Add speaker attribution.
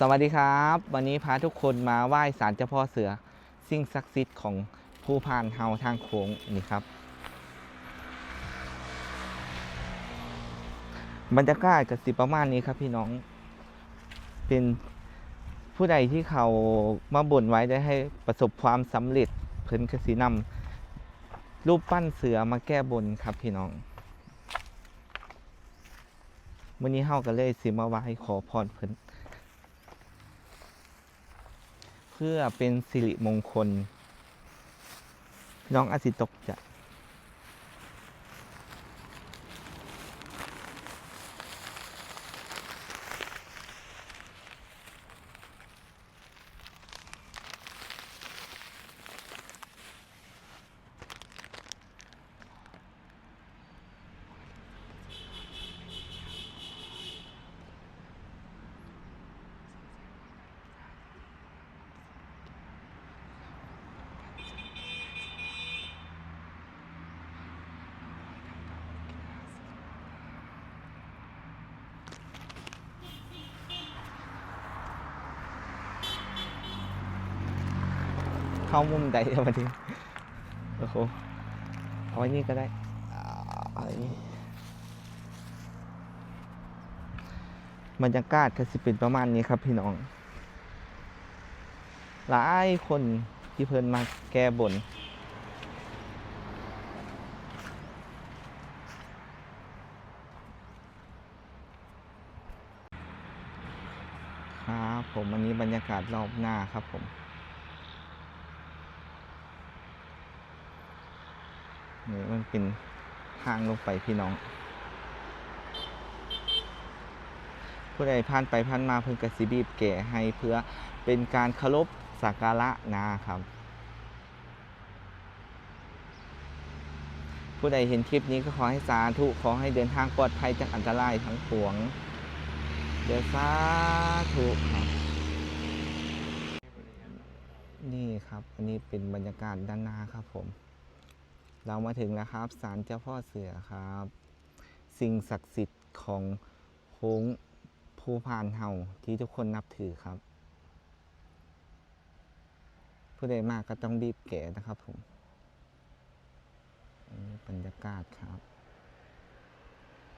Speaker 1: สวัสดีครับ วันนี้พาทุกคนมาไหว้ศาลเจ้าพ่อเสือ สิ่งศักดิ์สิทธิ์ของผู้พานเฮาทางโค้งนี่ครับ บรรยากาศกับสิประมาณนี้ครับพี่น้อง เป็นผู้ใดที่เขามาบ่นไว้ได้ให้ประสบความสำเร็จเพิ่นกสีนำรูปปั้นเสือมาแก้บนครับพี่น้องวันนี้เฮาก็เลยสิมาไหว้ขอพรเพิ่น เพื่อเป็นสิริมงคล น้องอาสิตกจะ เข้ามุมใดเอามาดิโอ้โหเอาไว้นี่ก็ได้เอาไว้นี่บรรยากาศก็สิเป็นประมาณนี้ครับพี่น้อง หลายคนที่เพิ่นมาแก้บนครับผมอันนี้บรรยากาศรอบหน้าครับผม นี่มันเป็นทางลงไปพี่น้อง ผู้ใดผ่านไปผ่านมาเพิ่นกระสิบีบแก่ให้เพื่อเป็นการเคารพสักการะนะครับ ผู้ใดเห็นคลิปนี้ก็ขอให้สาธุขอให้เดินทางปลอดภัยจากอันตรายทั้งปวง เดี๋ยวสาธุครับนี่ครับ อันนี้เป็นบรรยากาศด้านหน้าครับผม เรามาถึงแล้วครับศาลเจ้าพ่อเสือครับ สิ่งศักดิ์สิทธิ์ของโค้งภูพานเฮาที่ทุกคนนับถือครับ ผู้ใดมากก็ต้องรีบแก่นะครับผมบรรยากาศครับ